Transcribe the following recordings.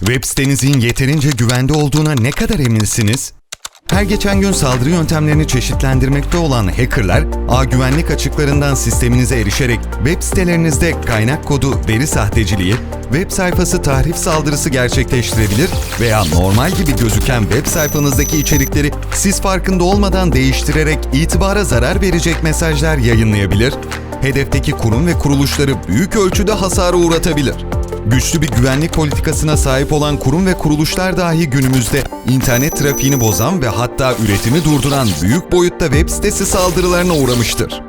Web sitenizin yeterince güvende olduğuna ne kadar eminsiniz? Her geçen gün saldırı yöntemlerini çeşitlendirmekte olan hackerlar, ağ güvenlik açıklarından sisteminize erişerek web sitelerinizde kaynak kodu, veri sahteciliği, web sayfası tahrif saldırısı gerçekleştirebilir veya normal gibi gözüken web sayfanızdaki içerikleri siz farkında olmadan değiştirerek itibara zarar verecek mesajlar yayınlayabilir, hedefteki kurum ve kuruluşları büyük ölçüde hasara uğratabilir. Güçlü bir güvenlik politikasına sahip olan kurum ve kuruluşlar dahi günümüzde internet trafiğini bozan ve hatta üretimi durduran büyük boyutta web sitesi saldırılarına uğramıştır.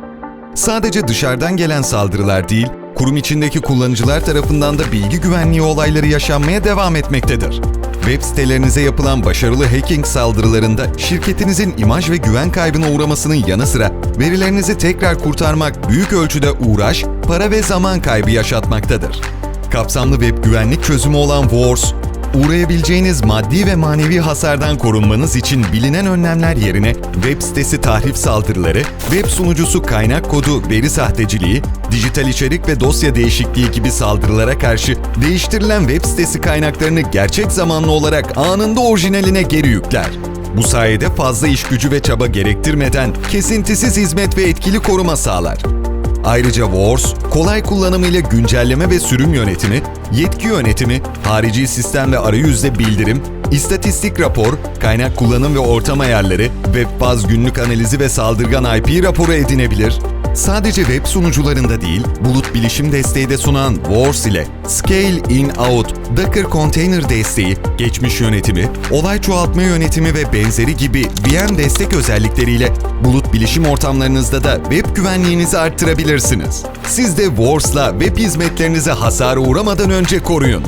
Sadece dışarıdan gelen saldırılar değil, kurum içindeki kullanıcılar tarafından da bilgi güvenliği olayları yaşanmaya devam etmektedir. Web sitelerinize yapılan başarılı hacking saldırılarında şirketinizin imaj ve güven kaybına uğramasının yanı sıra verilerinizi tekrar kurtarmak büyük ölçüde uğraş, para ve zaman kaybı yaşatmaktadır. Kapsamlı web güvenlik çözümü olan Wars, uğrayabileceğiniz maddi ve manevi hasardan korunmanız için bilinen önlemler yerine web sitesi tahrif saldırıları, web sunucusu kaynak kodu veri sahteciliği, dijital içerik ve dosya değişikliği gibi saldırılara karşı değiştirilen web sitesi kaynaklarını gerçek zamanlı olarak anında orijinaline geri yükler. Bu sayede fazla iş gücü ve çaba gerektirmeden kesintisiz hizmet ve etkili koruma sağlar. Ayrıca Wars, kolay kullanımıyla güncelleme ve sürüm yönetimi, yetki yönetimi, harici sistem ve arayüzde bildirim, istatistik rapor, kaynak kullanım ve ortam ayarları, web baz günlük analizi ve saldırgan IP raporu edinebilir. Sadece web sunucularında değil, bulut bilişim desteği de sunan Wars ile Scale In Out, Docker Container desteği, geçmiş yönetimi, olay çoğaltma yönetimi ve benzeri gibi VM destek özellikleriyle bulut bilişim ortamlarınızda da web güvenliğinizi arttırabilirsiniz. Siz de Wars'la web hizmetlerinizi hasara uğramadan önce koruyun.